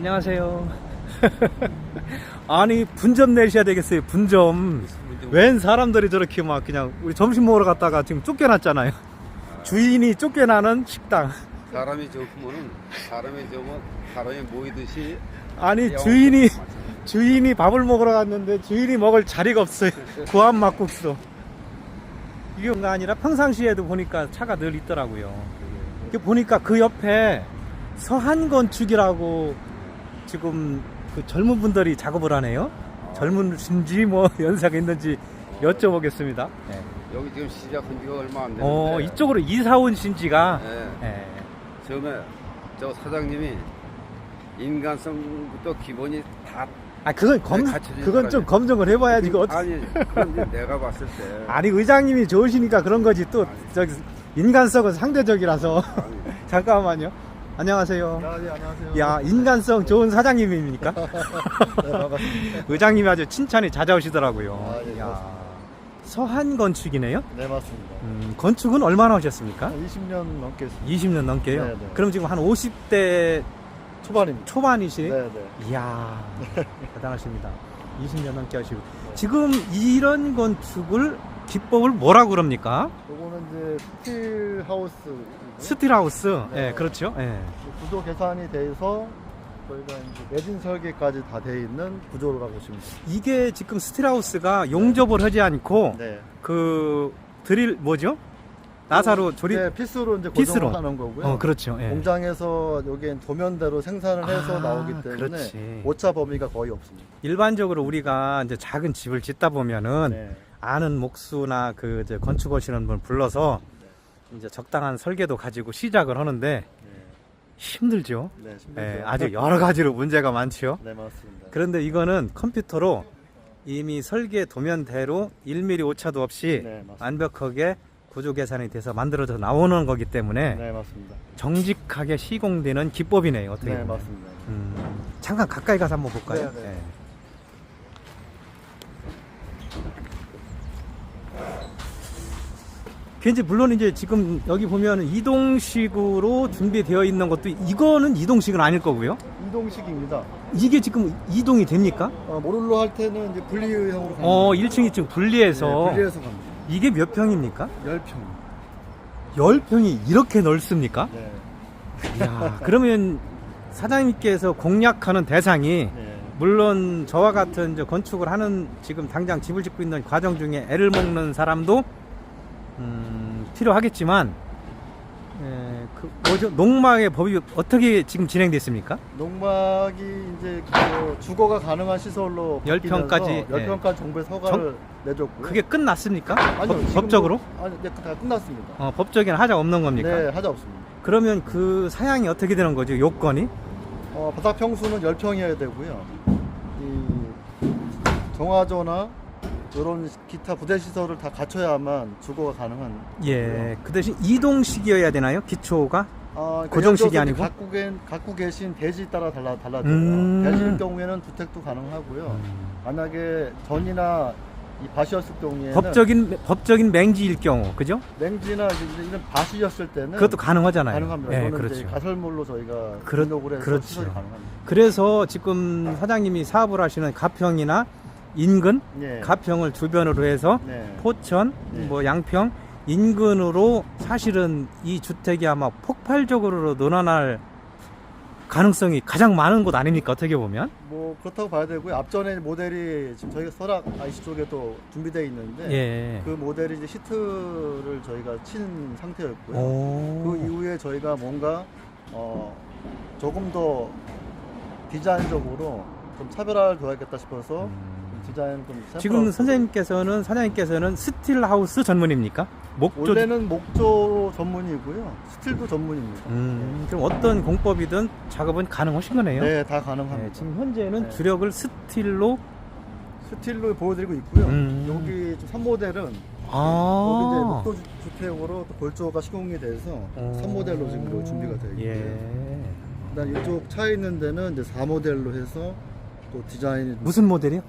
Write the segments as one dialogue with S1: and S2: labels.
S1: 안녕하세요. 아니 분점 내셔야 되겠어요. 분점. 웬 사람들이 저렇게 막 그냥 우리 점심 먹으러 갔다가 지금 쫓겨났잖아요. 주인이 쫓겨나는 식당.
S2: 사람이 좋으면은 사람이 좋으면 사람이 모이듯이
S1: 아니 주인이 주인이 밥을 먹으러 갔는데 주인이 먹을 자리가 없어요. 구한 막국수. 이게 아니라 평상시에도 보니까 차가 늘 있더라고요. 이게 보니까 그 옆에 서한 건축이라고 지금 그 젊은 분들이 작업을 하네요. 젊은신지 뭐 연세가 있는지 여쭤보겠습니다. 네.
S2: 여기 지금 시작한 지가 얼마 안 되는데
S1: 어 이쪽으로 이사 온 신지가
S2: 예,
S1: 네.
S2: 처음에 저 사장님이 인간성부터 기본이 다
S1: 아 그건 검
S2: 네, 갖춰진
S1: 그건 좀. 검증을 해봐야지 이거 어떻게
S2: 아니 이제 내가 봤을 때
S1: 아니 의장님이 좋으시니까 그런 거지 또
S2: 아니.
S1: 저기 인간성은 상대적이라서
S2: 아니,
S1: 잠깐만요. 안녕하세요.
S3: 아, 네, 안녕하세요.
S1: 야 인간성 좋은 사장님입니까?
S3: 네, 반갑습니다.
S1: 의장님이 아주 칭찬이 잦아오시더라고요.
S3: 아, 예,
S1: 야. 서한 건축이네요.
S3: 네, 맞습니다.
S1: 음, 건축은 얼마나 하셨습니까?
S3: 한 20년 넘게 했습니다.
S1: 20년 넘게요.
S3: 네, 네.
S1: 그럼 지금 한 50대
S3: 초반입니다.
S1: 초반이시?
S3: 네, 네.
S1: 이야 대단하십니다. 20년 넘게 하시고 지금 이런 건축을 기법을 뭐라 고 그럽니까?
S3: 요거는 이제 스틸 하우스.
S1: 스틸하우스.
S3: 네.
S1: 예, 그렇죠. 예.
S3: 구조 계산이 돼서 저희가 이제 매진 설계까지 다 돼 있는 구조라고 보시면 됩니다.
S1: 이게 지금 스틸하우스가 용접을 하지 않고
S3: 네.
S1: 그 드릴 뭐죠? 나사로 조립.
S3: 네, 피스로 이제
S1: 피스로.
S3: 고정하는 거고요.
S1: 어, 그렇죠. 예.
S3: 공장에서 여기엔 도면대로 생산을 해서
S1: 아,
S3: 나오기 때문에
S1: 그렇지.
S3: 오차 범위가 거의 없습니다.
S1: 일반적으로 우리가 이제 작은 집을 짓다 보면은
S3: 네.
S1: 아는 목수나 그 이제 건축 하시는 분 불러서 이제 적당한 설계도 가지고 시작을 하는데
S3: 네.
S1: 힘들죠.
S3: 네, 힘들죠.
S1: 예, 아주 여러 가지로 문제가 많죠.
S3: 네, 맞습니다.
S1: 그런데 이거는 컴퓨터로 이미 설계 도면대로 1mm 오차도 없이
S3: 네, 맞습니다.
S1: 완벽하게 구조 계산이 돼서 만들어져 나오는 거기 때문에
S3: 네, 맞습니다.
S1: 정직하게 시공되는 기법이네요. 어떻게
S3: 네,
S1: 보면.
S3: 맞습니다.
S1: 음, 잠깐 가까이 가서 한번 볼까요?
S3: 네, 네.
S1: 예. 괜히 물론 이제 지금 여기 보면 이동식으로 준비되어 있는 것도 이거는 이동식은 아닐 거고요.
S3: 이동식입니다.
S1: 이게 지금 이동이 됩니까?
S3: 어, 모듈로 할 때는 이제 분리형으로 갑니다.
S1: 어, 1층, 2층 분리해서
S3: 네, 분리해서 갑니다.
S1: 이게 몇 평입니까?
S3: 10평.
S1: 10평이 이렇게 넓습니까?
S3: 네.
S1: 이야, 그러면 사장님께서 공략하는 대상이
S3: 네.
S1: 물론 저와 같은 이제 건축을 하는 지금 당장 집을 짓고 있는 과정 중에 애를 먹는 사람도 음, 필요하겠지만 에, 그 뭐죠 농막의 법이 어떻게 지금 진행됐습니까?
S3: 농막이 이제 그 주거가 가능한 시설로
S1: 열 평까지,
S3: 10평까지 정부에 허가를 내줬고요.
S1: 그게 끝났습니까?
S3: 아니요,
S1: 법,
S3: 지금도-
S1: 법적으로?
S3: 아니, 이제 다 끝났습니다.
S1: 어, 법적인 하자 없는 겁니까?
S3: 네, 하자 없습니다.
S1: 그러면 그 사양이 어떻게 되는 거죠? 요건이?
S3: 어, 바닥 평수는 10평이어야 되고요. 이 정화조나 이런 기타 부대 시설을 다 갖춰야만 주거가 가능한
S1: 예. 그 대신 이동식이어야 되나요? 기초가?
S3: 아,
S1: 고정식이 아니고?
S3: 갖고, 계, 갖고 계신 대지에 따라 달라 달라져요.
S1: 음.
S3: 대지일 경우에는 주택도 가능하고요. 만약에 전이나 이 밭이었을 경우에는
S1: 법적인 법적인 맹지일 경우, 그죠?
S3: 이제 이런 밭이었을 때는
S1: 그것도 가능하잖아요.
S3: 가능합니다.
S1: 예, 그렇죠.
S3: 가설물로 저희가
S1: 그렇-
S3: 등록을 해서
S1: 그렇죠.
S3: 시설이 가능합니다.
S1: 그래서 지금 사장님이 사업을 하시는 가평이나 인근,
S3: 네.
S1: 가평을 주변으로 해서
S3: 네.
S1: 포천,
S3: 네.
S1: 뭐 양평 인근으로 사실은 이 주택이 아마 폭발적으로 늘어날 가능성이 가장 많은 곳 아닙니까? 어떻게 보면?
S3: 뭐 그렇다고 봐야 되고요. 앞전에 모델이 지금 저희가 설악 IC 쪽에 또 준비되어 있는데
S1: 예.
S3: 그 모델이 이제 시트를 저희가 친 상태였고요.
S1: 오.
S3: 그 이후에 저희가 뭔가 어 조금 더 디자인적으로 좀 차별화를 둬야겠다 싶어서
S1: 음.
S3: 디자인 좀
S1: 지금. 선생님께서는 사장님께서는 스틸 하우스 전문입니까? 목조
S3: 원래는 목조 전문이고요. 스틸도 전문입니다.
S1: 음, 그럼 어떤 공법이든 작업은 가능하신 거네요.
S3: 네, 다 가능합니다.
S1: 네, 지금 현재는
S3: 네.
S1: 주력을 스틸로
S3: 스틸로 보여드리고 있고요.
S1: 음.
S3: 여기 3모델은 여기 이제
S1: 아,
S3: 목조 주- 주택으로 또 골조가 시공이 돼서
S1: 오.
S3: 3모델로 지금 이렇게 준비가 되어 있고요.
S1: 예.
S3: 그다음 이쪽 차 있는 데는 이제 4모델로 해서 또 디자인이
S1: 무슨 모델이요?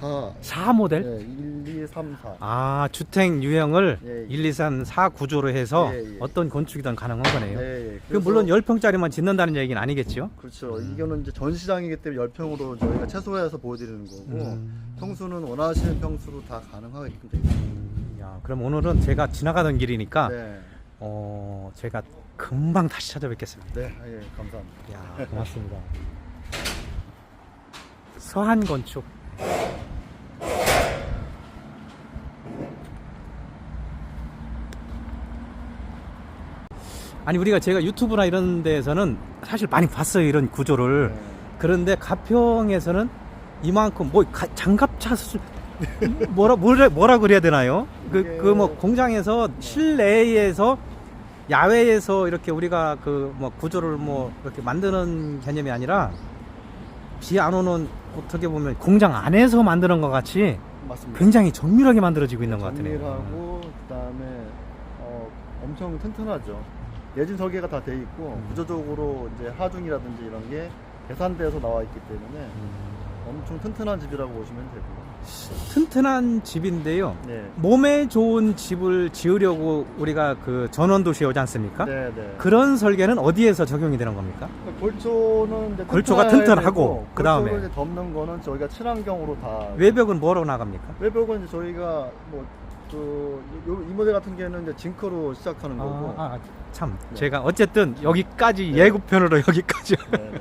S3: 4.
S1: 4 모델?
S3: 네, 1, 2, 3, 4.
S1: 아, 주택 유형을
S3: 예, 예.
S1: 1, 2, 3, 4 구조로 해서
S3: 예, 예.
S1: 어떤 건축이든 가능한 거네요.
S3: 네, 예.
S1: 그 물론 10평짜리만 짓는다는 얘기는 아니겠죠?
S3: 그렇죠. 이거는 이제 전시장이기 때문에 10평으로 저희가 최소화해서 보여드리는 거고
S1: 음.
S3: 평수는 원하시는 평수로 다 가능하게끔 되어 있습니다.
S1: 음, 야, 그럼 오늘은 제가 지나가던 길이니까
S3: 네.
S1: 어, 제가 금방 다시 찾아뵙겠습니다.
S3: 네, 예, 감사합니다.
S1: 야, 고맙습니다. 서한 건축. 아니 우리가 제가 유튜브나 이런 데에서는 사실 많이 봤어요 이런 구조를
S3: 네.
S1: 그런데 가평에서는 이만큼 뭐 가- 장갑 차 수술 뭐라 뭐라 뭐라 그래야 되나요? 그 그 뭐 공장에서 실내에서 야외에서 이렇게 우리가 그 뭐 구조를 뭐 이렇게 만드는 개념이 아니라 비 안 오는 어떻게 보면 공장 안에서 만드는 것 같이
S3: 맞습니다.
S1: 굉장히 정밀하게 만들어지고 있는 것 같아요.
S3: 정밀하고 그다음에 어, 엄청 튼튼하죠. 예진 설계가 다 돼 있고
S1: 음.
S3: 구조적으로 이제 하중이라든지 이런 게 계산돼서 나와 있기 때문에
S1: 음,
S3: 엄청 튼튼한 집이라고 보시면 되고요.
S1: 튼튼한 집인데요.
S3: 네.
S1: 몸에 좋은 집을 지으려고 우리가 그 전원 도시에 오지 않습니까?
S3: 네, 네.
S1: 그런 설계는 어디에서 적용이 되는 겁니까?
S3: 그러니까 골조는 이제
S1: 골조가 튼튼하고, 그 다음에
S3: 골조를 이제 덮는 거는 저희가 친환경으로 다
S1: 외벽은 뭐로 나갑니까?
S3: 외벽은 이제 저희가 뭐그이 모델 같은 경우는 이제 징크로 시작하는 거고
S1: 아, 아, 참
S3: 네.
S1: 제가 어쨌든 여기까지
S3: 네.
S1: 예고편으로 여기까지
S3: 네, 네.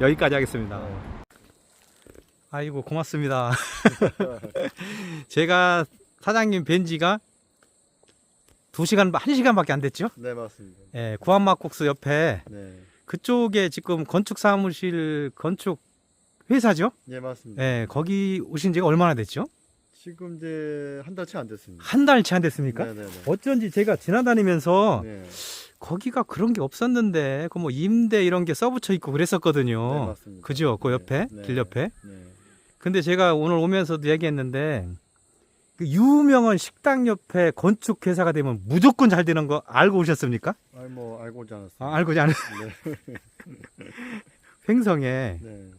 S1: 여기까지 하겠습니다.
S3: 네.
S1: 아이고 고맙습니다. 제가 사장님 뵌지가 2시간, 1시간밖에 안 됐죠?
S3: 네 맞습니다.
S1: 예, 구한막국수 옆에
S3: 네,
S1: 그쪽에 지금 건축 사무실 건축 회사죠?
S3: 예 맞습니다.
S1: 예, 거기 오신 지가 얼마나 됐죠?
S3: 지금 이제 한 달치 안 됐습니다.
S1: 한 달치 안 됐습니까?
S3: 네, 네, 네.
S1: 어쩐지 제가 지나다니면서
S3: 네,
S1: 거기가 그런 게 없었는데 그 뭐 임대 이런 게 써붙여 있고
S3: 네,
S1: 그랬었거든요.
S3: 맞습니다.
S1: 그죠? 그
S3: 네,
S1: 옆에
S3: 네,
S1: 길 옆에.
S3: 네.
S1: 근데 제가 오늘 오면서도 얘기했는데 그 유명한 식당 옆에 건축 회사가 되면 무조건 잘 되는 거 알고 오셨습니까?
S3: 아니 뭐 알고 오지 않았습니다.
S1: 아, 알고지 않아요.
S3: 네,
S1: 횡성에
S3: 네,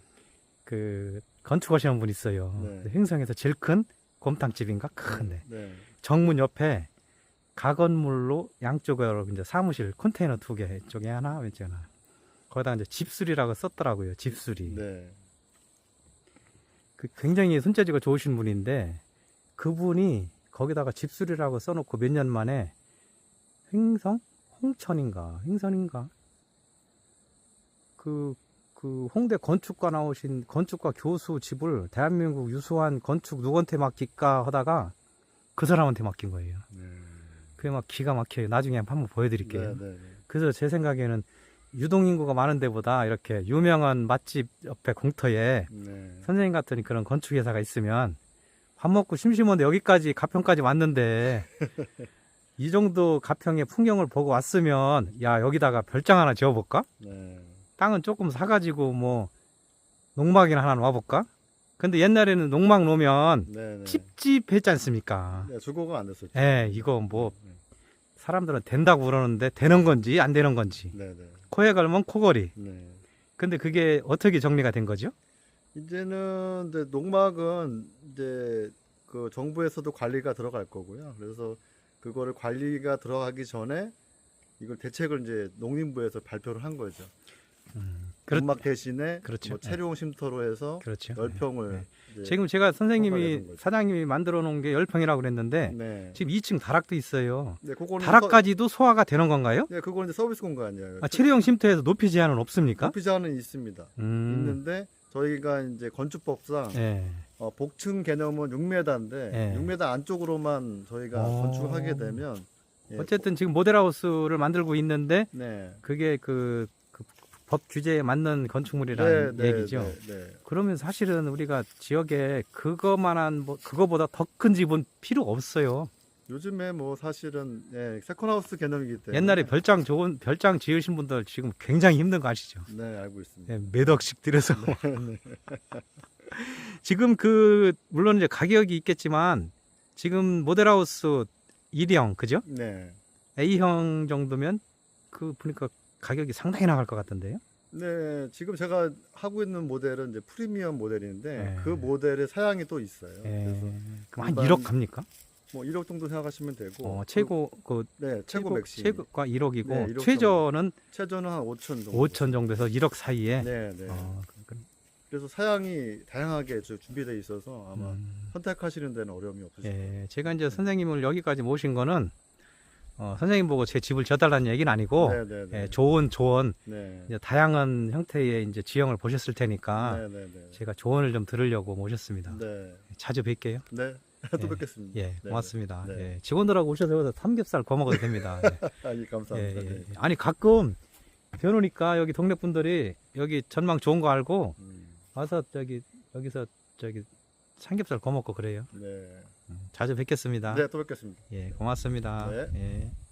S1: 그 건축하시는 분 있어요.
S3: 네.
S1: 횡성에서 제일 큰 곰탕집인가 큰데
S3: 네,
S1: 정문 옆에 가건물로 양쪽으로 이제 사무실 컨테이너 두 개 쪽에 하나 왼쪽에 하나 거기다 이제 집수리라고 썼더라고요. 집수리.
S3: 네.
S1: 그 굉장히 손재주가 좋으신 분인데 그분이 거기다가 집수리라고 써놓고 몇 년 만에 횡성 홍천인가 횡선인가 그, 그 홍대 건축과 나오신 건축과 교수 집을 대한민국 유수한 건축 누구한테 맡길까 하다가 그 사람한테 맡긴 거예요.
S3: 네.
S1: 그게 막 기가 막혀요. 나중에 한번 보여드릴게요.
S3: 네, 네, 네.
S1: 그래서 제 생각에는 유동인구가 많은 데보다 이렇게 유명한 맛집 옆에 공터에
S3: 네.
S1: 선생님 같은 그런 건축 회사가 있으면 밥 먹고 심심한데 여기까지 가평까지 왔는데 이 정도 가평의 풍경을 보고 왔으면 야 여기다가 별장 하나 지어볼까?
S3: 네.
S1: 땅은 조금 사가지고 뭐 농막이나 하나 놔볼까? 근데 옛날에는 농막 놓으면
S3: 네, 네.
S1: 찝찝했지 않습니까?
S3: 네, 주거가 안 됐었죠.
S1: 예, 이거 뭐
S3: 네,
S1: 사람들은 된다고 그러는데 되는 건지 안 되는 건지
S3: 네, 네.
S1: 코에 걸면 코걸이
S3: 네.
S1: 근데 그게 어떻게 정리가 된 거죠?
S3: 이제는 이제 농막은 이제 그 정부에서도 관리가 들어갈 거고요. 그래서 그거를 관리가 들어가기 전에 이걸 대책을 이제 농림부에서 발표를 한 거죠.
S1: 그렇,
S3: 농막 대신에
S1: 그렇죠.
S3: 뭐 체류용 쉼터로 해서
S1: 그렇죠.
S3: 열평을
S1: 네.
S3: 이제
S1: 지금 제가 선생님이
S3: 거죠.
S1: 사장님이 만들어 놓은 게 10평이라고 그랬는데
S3: 네.
S1: 지금 2층 다락도 있어요.
S3: 네, 그거는
S1: 다락까지도 소화가 되는 건가요?
S3: 서, 네, 그거는 이제 서비스 공간이에요.
S1: 아, 체류용 쉼터에서 높이 제한은 없습니까?
S3: 높이 제한은 있습니다.
S1: 음.
S3: 있는데 저희가 이제 건축법상
S1: 예.
S3: 어, 복층 개념은 6m인데
S1: 예.
S3: 6m 안쪽으로만 저희가
S1: 오.
S3: 건축을 하게 되면 예,
S1: 어쨌든 지금 모델하우스를 만들고 있는데
S3: 네.
S1: 그게 그, 그 법 규제에 맞는 건축물이라는 얘기죠.
S3: 네, 네.
S1: 그러면 사실은 우리가 지역에 그거만한 뭐 그거보다 더 큰 집은 필요 없어요.
S3: 요즘에 뭐 사실은 예, 세컨하우스 개념이기 때문에
S1: 옛날에 별장 좋은 별장 지으신 분들 지금 굉장히 힘든 거 아시죠?
S3: 네 알고 있습니다.
S1: 예, 몇 억씩 들여서
S3: 네.
S1: 지금 그 물론 이제 가격이 있겠지만 지금 모델하우스 1형 그죠?
S3: 네.
S1: A형 정도면 그 보니까 가격이 상당히 나갈 것 같던데요.
S3: 네, 지금 제가 하고 있는 모델은 이제 프리미엄 모델인데
S1: 네.
S3: 그 모델의 사양이 또 있어요.
S1: 예.
S3: 그래서
S1: 그럼 한
S3: 일반-
S1: 1억 갑니까?
S3: 뭐 1억 정도 생각하시면 되고
S1: 어, 최고 그
S3: 그, 네, 최고 맥심.
S1: 최고가 1억이고
S3: 네, 1억
S1: 최저는
S3: 최저는 한 5천 정도.
S1: 5천 정도에서 1억 사이에.
S3: 네, 네.
S1: 어, 그- 그-
S3: 그래서 사양이 다양하게 저 준비되어 있어서 아마
S1: 음.
S3: 선택하시는 데는 어려움이 없으실 거예요.
S1: 예, 제가 이제 선생님을 여기까지 모신 거는 어, 선생님 보고 제 집을 져달라는 얘기는 아니고
S3: 네, 네, 네.
S1: 예, 좋은 조언,
S3: 네.
S1: 이제 다양한 형태의 이제 지형을 보셨을 테니까
S3: 네, 네, 네.
S1: 제가 조언을 좀 들으려고 모셨습니다.
S3: 네.
S1: 자주 뵐게요.
S3: 네. 또
S1: 예.
S3: 뵙겠습니다.
S1: 예,
S3: 네,
S1: 고맙습니다.
S3: 네.
S1: 예, 직원들하고 오셔서 삼겹살 구워 먹어도 됩니다. 예.
S3: 아, 예, 감사합니다.
S1: 예, 예.
S3: 네.
S1: 아니 가끔 비 오니까 여기 동네 분들이 여기 전망 좋은 거 알고
S3: 음,
S1: 와서 저기 여기서 저기 삼겹살 구워 먹고 그래요.
S3: 네.
S1: 음, 자주 뵙겠습니다.
S3: 네, 또 뵙겠습니다.
S1: 예, 고맙습니다.
S3: 네.
S1: 예.